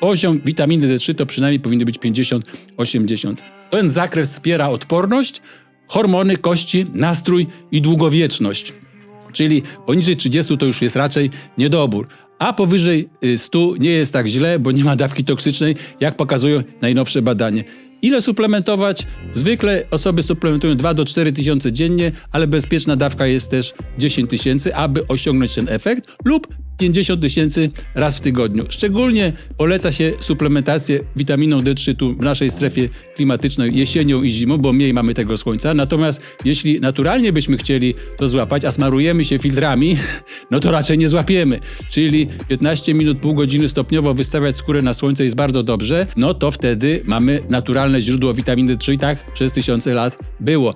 poziom witaminy D3 to przynajmniej powinny być 50-80. Ten zakres wspiera odporność, hormony, kości, nastrój i długowieczność. Czyli poniżej 30 to już jest raczej niedobór. A powyżej y, 100 nie jest tak źle, bo nie ma dawki toksycznej, jak pokazują najnowsze badania. Ile suplementować? Zwykle osoby suplementują 2 do 4 tysiące dziennie, ale bezpieczna dawka jest też 10 tysięcy, aby osiągnąć ten efekt, lub 50 tysięcy raz w tygodniu. Szczególnie poleca się suplementację witaminą D3 tu w naszej strefie klimatycznej jesienią i zimą, bo mniej mamy tego słońca. Natomiast jeśli naturalnie byśmy chcieli to złapać, a smarujemy się filtrami, no to raczej nie złapiemy. Czyli 15 minut, pół godziny stopniowo wystawiać skórę na słońce jest bardzo dobrze, no to wtedy mamy naturalne źródło witaminy D3 i tak przez tysiące lat było.